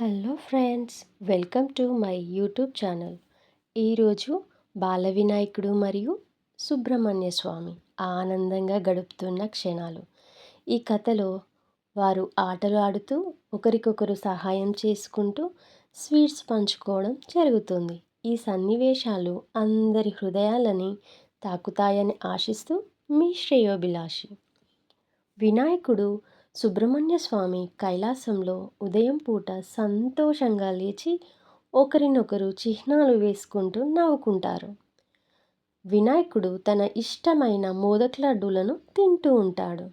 Hello friends welcome to my YouTube channel. ఈరోజు బాల వినాయకుడు మరియు సుబ్రహ్మణ్య స్వామి ఆనందంగా గడుపుతున్న క్షణాలు. ఈ కథలో వారు ఆటలు ఆడుతూ ఒకరికొకరు సహాయం చేసుకుంటూ స్వీట్స్ పంచుకోవడం జరుగుతుంది. ఈ సన్నివేశాలు అందరి హృదయాలని తాకుతాయని ఆశిస్తూ మీ శ్రేయోభిలాషి. వినాయకుడు సుబ్రహ్మణ్య స్వామి కైలాసంలో ఉదయం పూట సంతోషంగా లేచి ఒకరినొకరు చిహ్నాలు వేసుకుంటూ నవ్వుకుంటారు. వినాయకుడు తన ఇష్టమైన మోదక లడ్డూలను తింటూ ఉంటాడు.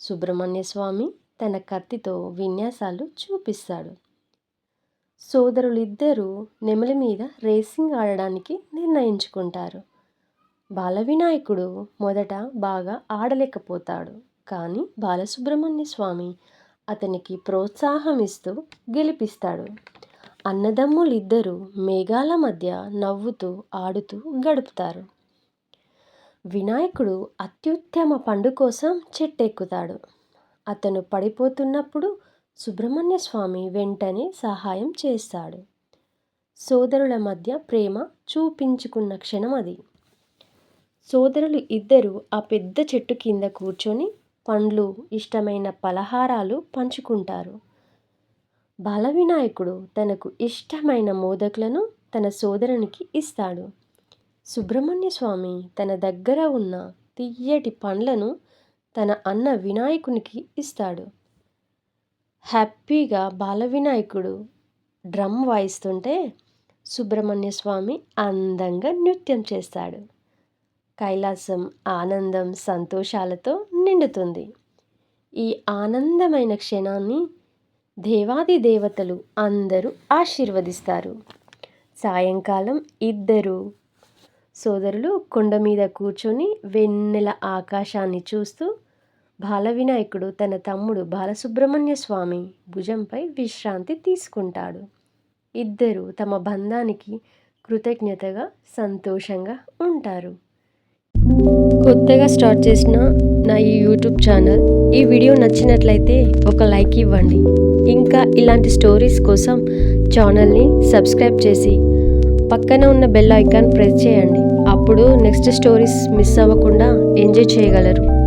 సుబ్రహ్మణ్య స్వామి తన కత్తితో విన్యాసాలు చూపిస్తాడు. సోదరులిద్దరూ నెమలి మీద రేసింగ్ ఆడడానికి నిర్ణయించుకుంటారు. బాల వినాయకుడు మొదట బాగా ఆడలేకపోతాడు. కానీ బాలసుబ్రహ్మణ్య స్వామి అతనికి ప్రోత్సాహం ఇస్తూ గెలిపిస్తాడు. అన్నదమ్ములిద్దరూ మేఘాల మధ్య నవ్వుతూ ఆడుతూ గడుపుతారు. వినాయకుడు అత్యుత్తమ పండు కోసం చెట్టెక్కుతాడు. అతను పడిపోతున్నప్పుడు సుబ్రహ్మణ్య స్వామి వెంటనే సహాయం చేస్తాడు. సోదరుల మధ్య ప్రేమ చూపించుకున్న క్షణం అది సోదరులు ఇద్దరు ఆ పెద్ద చెట్టు కింద కూర్చొని పండ్లు ఇష్టమైన పలహారాలు పంచుకుంటారు. బాలవినాయకుడు తనకు ఇష్టమైన మోదకులను తన సోదరునికి ఇస్తాడు. సుబ్రహ్మణ్య స్వామి తన దగ్గర ఉన్న తియ్యటి పండ్లను తన అన్న వినాయకునికి ఇస్తాడు. హ్యాపీగా బాల వినాయకుడు డ్రమ్ వాయిస్తుంటే సుబ్రహ్మణ్య స్వామి అందంగా నృత్యం చేస్తాడు. కైలాసం ఆనందం సంతోషాలతో నిండుతుంది. ఈ ఆనందమైన క్షణాన్ని దేవాది దేవతలు అందరూ ఆశీర్వదిస్తారు. సాయంకాలం ఇద్దరు సోదరులు కొండ మీద కూర్చొని వెన్నెల ఆకాశాన్ని చూస్తూ బాలవినాయకుడు తన తమ్ముడు బాలసుబ్రహ్మణ్య స్వామి భుజంపై విశ్రాంతి తీసుకుంటాడు. ఇద్దరు తమ బంధానికి కృతజ్ఞతగా సంతోషంగా ఉంటారు. కొత్తగా స్టార్ట్ చేసిన నా ఈ యూట్యూబ్ ఛానల్ ఈ వీడియో నచ్చినట్లయితే ఒక లైక్ ఇవ్వండి. ఇంకా ఇలాంటి స్టోరీస్ కోసం ఛానల్ని సబ్స్క్రైబ్ చేసి పక్కన ఉన్న బెల్ ఐకాన్ ప్రెస్ చేయండి. అప్పుడు నెక్స్ట్ స్టోరీస్ మిస్ అవ్వకుండా ఎంజాయ్ చేయగలరు.